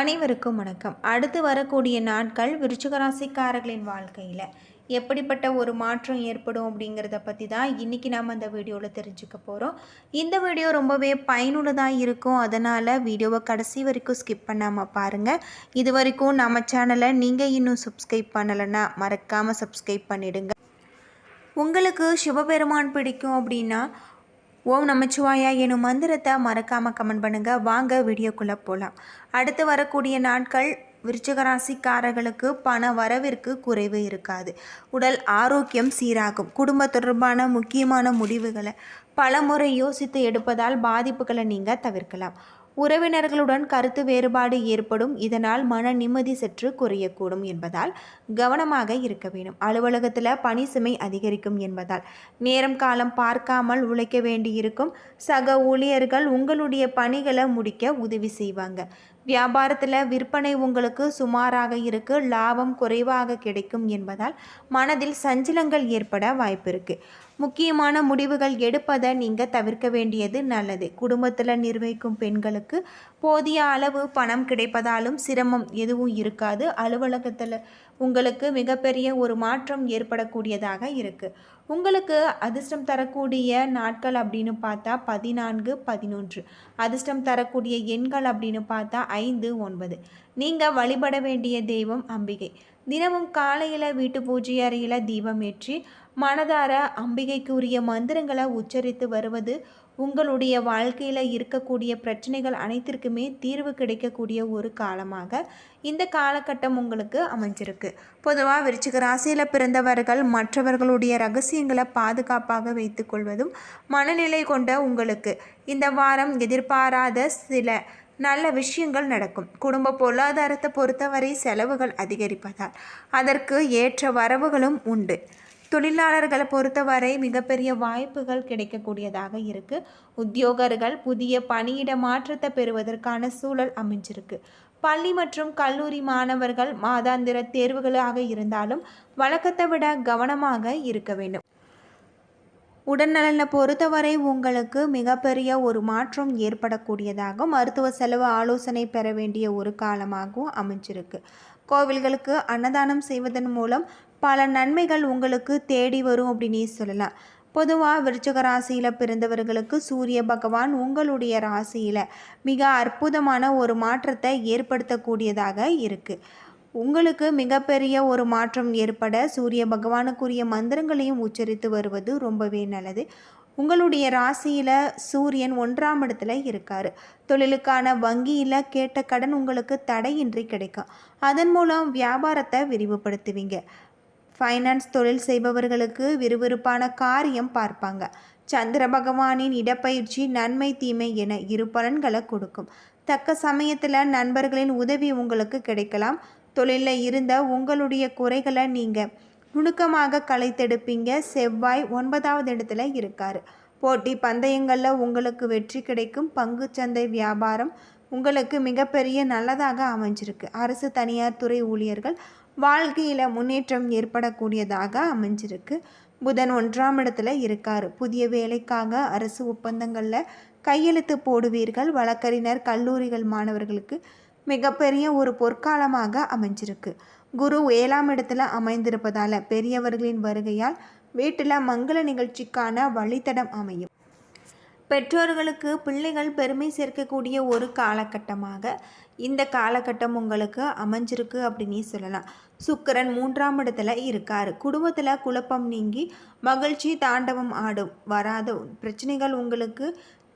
அனைவருக்கும் வணக்கம். அடுத்து வரக்கூடிய நாட்கள் விருச்சிகராசிக்காரர்களின் வாழ்க்கையில். எப்படிப்பட்ட ஒரு மாற்றம் ஏற்படும் அப்படிங்கிறத பற்றி தான் இன்றைக்கி நாம் அந்த வீடியோவில் தெரிஞ்சுக்க போகிறோம் இந்த வீடியோ ரொம்பவே பயனுள்ளதாக இருக்கும். அதனால் வீடியோவை கடைசி வரைக்கும் ஸ்கிப் பண்ணாமல் பாருங்கள் இது வரைக்கும் நம்ம சேனலை நீங்கள் இன்னும் சப்ஸ்கிரைப் பண்ணலைன்னா மறக்காமல் சப்ஸ்கிரைப் பண்ணிடுங்க. உங்களுக்கு சிவபெருமான் பிடிக்கும் அப்படின்னா ஓம் நமச்சிவாயா எனும் மந்திரத்தை மறக்காமல் கமெண்ட் பண்ணுங்கள் வாங்க வீடியோக்குள்ளே போகலாம் அடுத்து வரக்கூடிய நாட்கள் விருச்சிக ராசிக்காரர்களுக்கு பண வரவிற்கு குறைவு இருக்காது. உடல் ஆரோக்கியம் சீராகும். குடும்ப தொடர்பான முக்கியமான முடிவுகளை பலமுறை யோசித்து எடுப்பதால் பாதிப்புகளை நீங்கள் தவிர்க்கலாம். உறவினர்களுடன் கருத்து வேறுபாடு ஏற்படும். இதனால் மன நிம்மதி சற்று குறையக்கூடும் என்பதால் கவனமாக இருக்க வேண்டும். அலுவலகத்தில் பணி சுமை அதிகரிக்கும் என்பதால். நேரம் காலம் பார்க்காமல் உழைக்க வேண்டியிருக்கும். சக ஊழியர்கள் உங்களுடைய பணிகளை முடிக்க உதவி செய்வாங்க. வியாபாரத்தில் விற்பனை உங்களுக்கு சுமாராக இருக்கு. லாபம் குறைவாக கிடைக்கும் என்பதால் மனதில் சஞ்சலங்கள் ஏற்பட வாய்ப்பு இருக்குது முக்கியமான முடிவுகள் எடுப்பதை நீங்கள் தவிர்க்க வேண்டியது நல்லது. குடும்பத்தில் நிர்வகிக்கும் பெண்களுக்கு போதிய அளவு பணம் கிடைப்பதாலும் சிரமம் எதுவும் இருக்காது. அலுவலகத்தில் உங்களுக்கு மிகப்பெரிய ஒரு மாற்றம் ஏற்படக்கூடியதாக இருக்குது உங்களுக்கு அதிர்ஷ்டம் தரக்கூடிய நாட்கள் அப்படின்னு பார்த்தா பதினான்கு பதினொன்று. அதிர்ஷ்டம் தரக்கூடிய எண்கள் அப்படின்னு பார்த்தா ஐந்து ஒன்பது. நீங்கள் வழிபட வேண்டிய தெய்வம் அம்பிகை. தினமும் காலையில் வீட்டு பூஜை அறையில் தீபம் ஏற்றி மனதார அம்பிகைக்கு உரிய மந்திரங்களை உச்சரித்து வருவது உங்களுடைய வாழ்க்கையில் இருக்கக்கூடிய பிரச்சனைகள் அனைத்திற்குமே தீர்வு கிடைக்கக்கூடிய ஒரு காலமாக இந்த காலகட்டம் உங்களுக்கு அமைஞ்சிருக்கு. பொதுவாக விருச்சிக ராசியில் பிறந்தவர்கள் மற்றவர்களுடைய ரகசியங்களை பாதுகாப்பாக வைத்துக்கொள்வதும் மனநிலை கொண்ட உங்களுக்கு. இந்த வாரம் எதிர்பாராத சில நல்ல விஷயங்கள் நடக்கும். குடும்ப பொருளாதாரத்தை பொறுத்தவரை செலவுகள் அதிகரிப்பதால் அதற்கு ஏற்ற வரவுகளும் உண்டு. தொழிலாளர்களை பொறுத்தவரை மிகப்பெரிய வாய்ப்புகள் கிடைக்கக்கூடியதாக இருக்குது உத்தியோகர்கள் புதிய பணியிட மாற்றத்தை பெறுவதற்கான சூழல் அமைஞ்சிருக்கு. பள்ளி மற்றும் கல்லூரி மாணவர்கள் மாதாந்திர தேர்வுகளாக இருந்தாலும் வழக்கத்தை விட கவனமாக இருக்க வேண்டும். உடல்நலனை பொறுத்தவரை உங்களுக்கு மிகப்பெரிய ஒரு மாற்றம் ஏற்படக்கூடியதாக மருத்துவ செலவு ஆலோசனை பெற வேண்டிய ஒரு காலமாகவும் அமைஞ்சிருக்கு. கோவில்களுக்கு அன்னதானம் செய்வதன் மூலம் பல நன்மைகள் உங்களுக்கு தேடி வரும் அப்படின்னே சொல்லலாம். பொதுவாக விருச்சக ராசியில் பிறந்தவர்களுக்கு சூரிய பகவான் உங்களுடைய ராசியில் மிக அற்புதமான ஒரு மாற்றத்தை ஏற்படுத்தக்கூடியதாக இருக்குது உங்களுக்கு மிகப்பெரிய ஒரு மாற்றம் ஏற்பட சூரிய பகவானுக்குரிய மந்திரங்களையும் உச்சரித்து வருவது ரொம்பவே நல்லது. உங்களுடைய ராசியில் சூரியன் ஒன்றாம் இடத்துல இருக்கார். தொழிலுக்கான வங்கியில் கேட்ட கடன் உங்களுக்கு தடையின்றி கிடைக்கும். அதன் மூலம் வியாபாரத்தை விரிவுபடுத்துவீங்க. ஃபைனான்ஸ் தொழில் செய்பவர்களுக்கு விறுவிறுப்பான காரியம் பார்ப்பாங்க. சந்திர பகவானின் இடப்பயிற்சி நன்மை தீமை என இரு பலன்களை கொடுக்கும். தக்க சமயத்தில் நண்பர்களின் உதவி உங்களுக்கு கிடைக்கலாம். தொழிலில் இருந்த உங்களுடைய குறைகளை நீங்கள் நுணுக்கமாக களைத்தெடுப்பீங்க. செவ்வாய் ஒன்பதாவது இடத்துல இருக்கார். போட்டி பந்தயங்களில் உங்களுக்கு வெற்றி கிடைக்கும். பங்கு சந்தை வியாபாரம் உங்களுக்கு மிகப்பெரிய நல்லதாக அமைஞ்சிருக்கு. அரசு தனியார் துறை ஊழியர்கள் வாழ்க்கையில் முன்னேற்றம் ஏற்படக்கூடியதாக அமைஞ்சிருக்கு. புதன் ஒன்றாம் இடத்துல இருக்கார். புதிய வேலைக்காக அரசு ஒப்பந்தங்களில் கையெழுத்து போடுவீர்கள். வழக்கறிஞர் கல்லூரிகள் மாணவர்களுக்கு மிகப்பெரிய ஒரு பொற்காலமாக அமைஞ்சிருக்கு. குரு ஏழாம் இடத்துல அமைந்திருப்பதால் பெரியவர்களின் வருகையால் வீட்டில் மங்கள நிகழ்ச்சிக்கான வழித்தடம் அமையும். பெற்றோர்களுக்கு பிள்ளைகள் பெருமை சேர்க்கக்கூடிய ஒரு காலகட்டமாக இந்த காலகட்டம் உங்களுக்கு அமைஞ்சிருக்கு அப்படின்னு சொல்லலாம். சுக்கரன் மூன்றாம் இடத்துல இருக்கார். குடும்பத்தில் குழப்பம் நீங்கி மகிழ்ச்சி தாண்டவம் ஆடும். வராத பிரச்சனைகள் உங்களுக்கு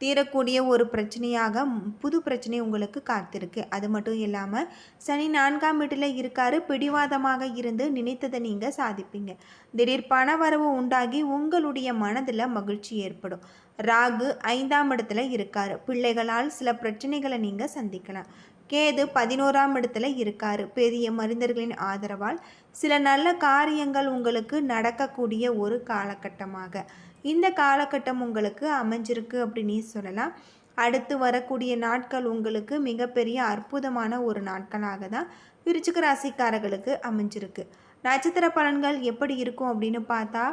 தீரக்கூடிய ஒரு பிரச்சனையாக புது பிரச்சனை உங்களுக்கு காத்திருக்கு. அது மட்டும் இல்லாமல் சனி நான்காம் வீட்டில் இருக்காரு பிடிவாதமாக இருந்து நினைத்ததை நீங்கள் சாதிப்பீங்க. திடீர் பண வரவு உண்டாகி உங்களுடைய மனதில் மகிழ்ச்சி ஏற்படும். ராகு ஐந்தாம் இடத்துல இருக்கார். பிள்ளைகளால் சில பிரச்சனைகளை நீங்கள் சந்திக்கலாம். கேது பதினோராம் இடத்துல இருக்கார். பெரிய மருந்தர்களின் ஆதரவால் சில நல்ல காரியங்கள் உங்களுக்கு நடக்கக்கூடிய ஒரு காலகட்டமாக. இந்த காலகட்டம் உங்களுக்கு அமைஞ்சிருக்கு அப்படின்னு சொல்லலாம். அடுத்து வரக்கூடிய நாட்கள் உங்களுக்கு மிகப்பெரிய அற்புதமான ஒரு நாட்களாக தான் விருச்சிக ராசிக்காரர்களுக்கு அமைஞ்சிருக்கு. நட்சத்திர பலன்கள் எப்படி இருக்கும் அப்படின்னு பார்த்தா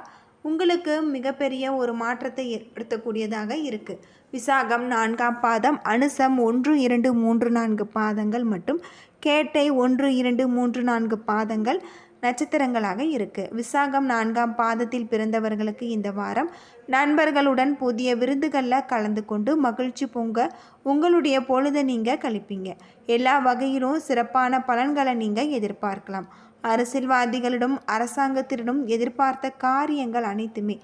உங்களுக்கு மிகப்பெரிய ஒரு மாற்றத்தை ஏற்படுத்தக்கூடியதாக இருக்குது விசாகம் நான்காம் பாதம் அனுசம் ஒன்று இரண்டு மூன்று நான்கு பாதங்கள் மற்றும் கேட்டை ஒன்று இரண்டு மூன்று நான்கு பாதங்கள் நட்சத்திரங்களாக இருக்குது விசாகம் நான்காம் பாதத்தில் பிறந்தவர்களுக்கு இந்த வாரம் நண்பர்களுடன் புதிய விருந்துகளில் கலந்து கொண்டு மகிழ்ச்சி பொங்க உங்களுடைய பொழுதை நீங்கள் கழிப்பீங்க. எல்லா வகையிலும் சிறப்பான பலன்களை நீங்கள் எதிர்பார்க்கலாம். அரசியல்வாதிகளிடம் அரசாங்கத்திடம் எதிர்பார்த்த காரியங்கள் அனைத்துமே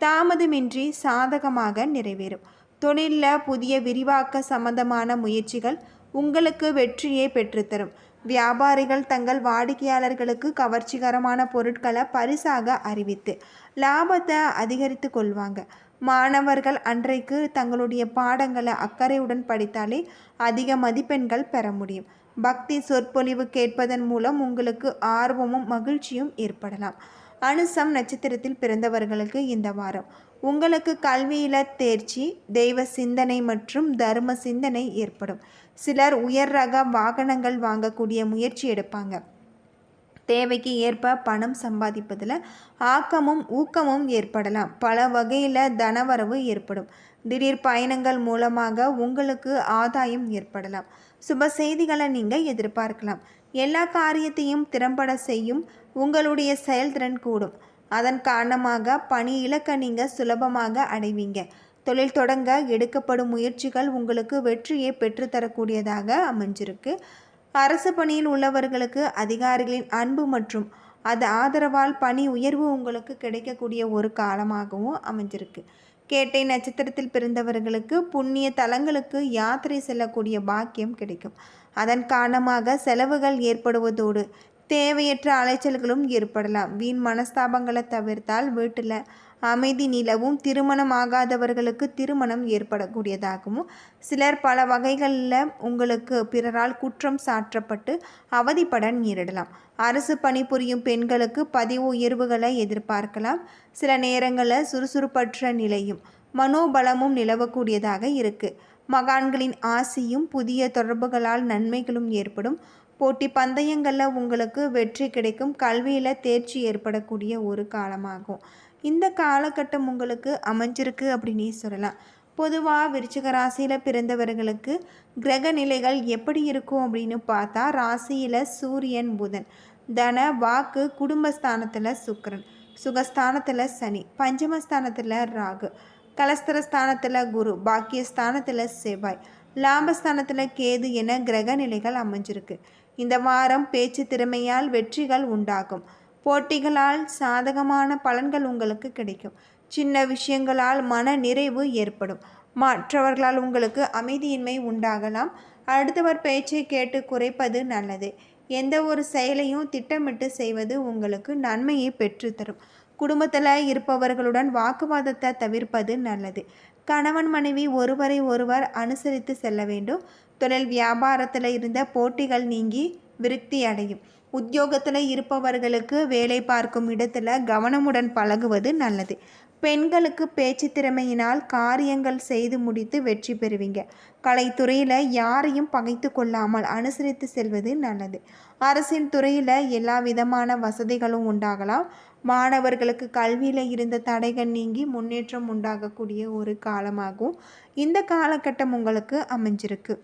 தாமதமின்றி சாதகமாக நிறைவேறும். தொழிலில் புதிய விரிவாக்க சம்பந்தமான முயற்சிகள் உங்களுக்கு வெற்றியை பெற்றுத்தரும். வியாபாரிகள் தங்கள் வாடிக்கையாளர்களுக்கு கவர்ச்சிகரமான பொருட்களை பரிசாக அறிவித்து லாபத்தை அதிகரித்து கொள்வாங்க. மாணவர்கள் அன்றைக்கு தங்களுடைய பாடங்களை அக்கறையுடன் படித்தாலே அதிக மதிப்பெண்கள் பெற முடியும். பக்தி சொற்பொழிவு கேட்பதன் மூலம் உங்களுக்கு ஆர்வமும் மகிழ்ச்சியும் ஏற்படலாம். அனுசம் நட்சத்திரத்தில் பிறந்தவர்களுக்கு இந்த வாரம். உங்களுக்கு கல்வியில் தேர்ச்சி தெய்வ சிந்தனை மற்றும் தர்ம சிந்தனை ஏற்படும். சிலர் உயர் ரக வாகனங்கள் வாங்கக்கூடிய முயற்சி எடுப்பாங்க. தேவைக்கு ஏற்ப பணம் சம்பாதிப்பதில் ஆக்கமும் ஊக்கமும் ஏற்படலாம். பல வகையில் தனவரவு ஏற்படும். திடீர் பயணங்கள் மூலமாக உங்களுக்கு ஆதாயம் ஏற்படலாம். சுப செய்திகளை நீங்கள் எதிர்பார்க்கலாம். எல்லா காரியத்தையும் திறம்பட செய்யும் உங்களுடைய செயல்திறன் கூடும். அதன் காரணமாக பணி இலக்க நீங்கள் சுலபமாக அடைவீங்க. தொழில் தொடங்க எடுக்கப்படும் முயற்சிகள் உங்களுக்கு வெற்றியை பெற்றுத்தரக்கூடியதாக அமைஞ்சிருக்கு. அரசு பணியில் உள்ளவர்களுக்கு அதிகாரிகளின் அன்பு மற்றும் அது ஆதரவால் பணி உயர்வு உங்களுக்கு கிடைக்கக்கூடிய ஒரு காலமாகவும் அமைஞ்சிருக்கு. கேட்டை நட்சத்திரத்தில் பிறந்தவர்களுக்கு புண்ணிய தலங்களுக்கு யாத்திரை செல்லக்கூடிய பாக்கியம் கிடைக்கும். அதன் காரணமாக செலவுகள் ஏற்படுவதோடு தேவையற்ற அலைச்சல்களும் ஏற்படலாம். வீண் மனஸ்தாபங்களை தவிர்த்தால் வீட்டில் அமைதி நிலவும் திருமணமாகாதவர்களுக்கு திருமணம் ஏற்படக்கூடியதாகவும் சிலர் பல வகைகளில் உங்களுக்கு பிறரால் குற்றம் சாற்றப்பட்டு அவதிப்பட நேரிடலாம். அரசு பணிபுரியும் பெண்களுக்கு பதிவு உயர்வுகளை எதிர்பார்க்கலாம். சில நேரங்களில் சுறுசுறுப்பற்ற நிலையும் மனோபலமும் நிலவக்கூடியதாக இருக்குது மகான்களின் ஆசியும் புதிய தொடர்புகளால் நன்மைகளும் ஏற்படும். போட்டி பந்தயங்களில் உங்களுக்கு வெற்றி கிடைக்கும். கல்வியில் தேர்ச்சி ஏற்படக்கூடிய ஒரு காலமாகும். இந்த காலகட்டம் உங்களுக்கு அமைஞ்சிருக்கு அப்படின்னு சொல்லலாம். பொதுவாக விருச்சிக ராசியில் பிறந்தவர்களுக்கு கிரக நிலைகள் எப்படி இருக்கும் அப்படின்னு பார்த்தா ராசியில் சூரியன் புதன். தன வாக்கு குடும்பஸ்தானத்தில் சுக்கரன். சுகஸ்தானத்தில் சனி. பஞ்சமஸ்தானத்தில் ராகு. கலஸ்தரஸ்தானத்தில் குரு. பாக்கியஸ்தானத்தில் செவ்வாய். லாபஸ்தானத்தில் கேது என கிரக நிலைகள் அமைஞ்சிருக்கு. இந்த வாரம் பேச்சு திறமையால் வெற்றிகள் உண்டாகும். போட்டிகளால் சாதகமான பலன்கள் உங்களுக்கு கிடைக்கும். சின்ன விஷயங்களால் மன நிறைவு ஏற்படும். மற்றவர்களால் உங்களுக்கு அமைதியின்மை உண்டாகலாம். அடுத்தவர் பேச்சை கேட்டு குறைப்பது நல்லது. எந்த ஒரு செயலையும் திட்டமிட்டு செய்வது உங்களுக்கு நன்மையை பெற்றுத்தரும். குடும்பத்தில் இருப்பவர்களுடன் வாக்குவாதத்தை தவிர்ப்பது நல்லது. கணவன் மனைவி ஒருவரை ஒருவர் அனுசரித்து செல்ல வேண்டும். தொழில் வியாபாரத்தில் இருந்த போட்டிகள் நீங்கி விருத்தி அடையும் உத்தியோகத்தில் இருப்பவர்களுக்கு வேலை பார்க்கும் இடத்துல கவனமுடன் பழகுவது நல்லது. பெண்களுக்கு பேச்சு திறமையினால் காரியங்கள் செய்து முடித்து வெற்றி பெறுவீங்க. கலைத்துறையில் யாரையும் பகைத்து கொள்ளாமல் அனுசரித்து செல்வது நல்லது. அரசின் துறையில் எல்லா விதமான வசதிகளும் உண்டாகலாம். மாணவர்களுக்கு கல்வியில் இருந்த தடைகள் நீங்கி முன்னேற்றம் உண்டாகக்கூடிய ஒரு காலமாகும். இந்த காலகட்டம் உங்களுக்கு அமைஞ்சிருக்கு.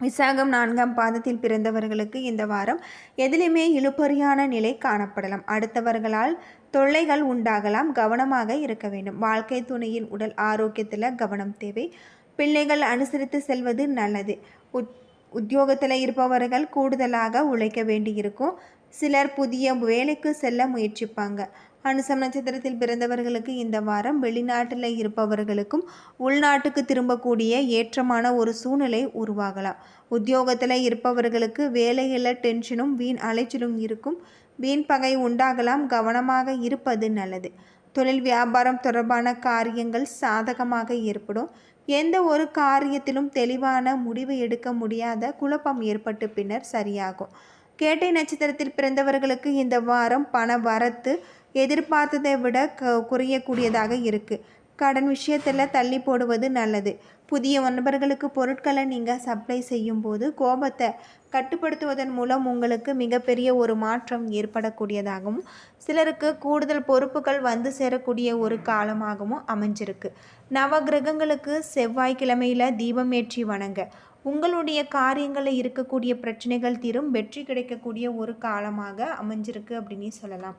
விசாகம் நான்காம் பாதத்தில் பிறந்தவர்களுக்கு இந்த வாரம் எதிலுமே இழுபறியான நிலை காணப்படலாம். அடுத்தவர்களால் தொல்லைகள் உண்டாகலாம். கவனமாக இருக்க வேண்டும். வாழ்க்கை துணையின் உடல் ஆரோக்கியத்தில் கவனம் தேவை. பிள்ளைகள் அனுசரித்து செல்வது நல்லது. உத் உத்தியோகத்தில் இருப்பவர்கள் கூடுதலாக உழைக்க வேண்டியிருக்கும். சிலர் புதிய வேலைக்கு செல்ல முயற்சிப்பாங்க. அனுசம் நட்சத்திரத்தில் பிறந்தவர்களுக்கு இந்த வாரம் வெளிநாட்டில் இருப்பவர்களுக்கும் உள்நாட்டுக்கு திரும்பக்கூடிய ஏற்றமான ஒரு சூழ்நிலை உருவாகலாம். உத்தியோகத்தில் இருப்பவர்களுக்கு வேலையில் டென்ஷனும் வீண் அலைச்சலும் இருக்கும். வீண் பகை உண்டாகலாம். கவனமாக இருப்பது நல்லது. தொழில் வியாபாரம் தொடர்பான காரியங்கள் சாதகமாக ஏற்படும். எந்த ஒரு காரியத்திலும் தெளிவான முடிவு எடுக்க முடியாத குழப்பம் ஏற்பட்டு பின்னர் சரியாகும். கேட்டை நட்சத்திரத்தில் பிறந்தவர்களுக்கு இந்த வாரம் பண வரத்து எதிர்பார்த்ததை விட க குறையக்கூடியதாக இருக்குது கடன் விஷயத்தில் தள்ளி போடுவது நல்லது. புதிய நண்பர்களுக்கு பொருட்களை நீங்கள் சப்ளை செய்யும்போது கோபத்தை கட்டுப்படுத்துவதன் மூலம் உங்களுக்கு மிகப்பெரிய ஒரு மாற்றம் ஏற்படக்கூடியதாகவும் சிலருக்கு கூடுதல் பொறுப்புகள் வந்து சேரக்கூடிய ஒரு காலமாகவும் அமைஞ்சிருக்கு. நவகிரகங்களுக்கு செவ்வாய்க்கிழமையில் தீபம் ஏற்றி வணங்க. உங்களுடைய காரியங்களில் இருக்கக்கூடிய பிரச்சனைகள் தீரும் வெற்றி கிடைக்கக்கூடிய ஒரு காலமாக அமைஞ்சிருக்கு அப்படின்னு சொல்லலாம்.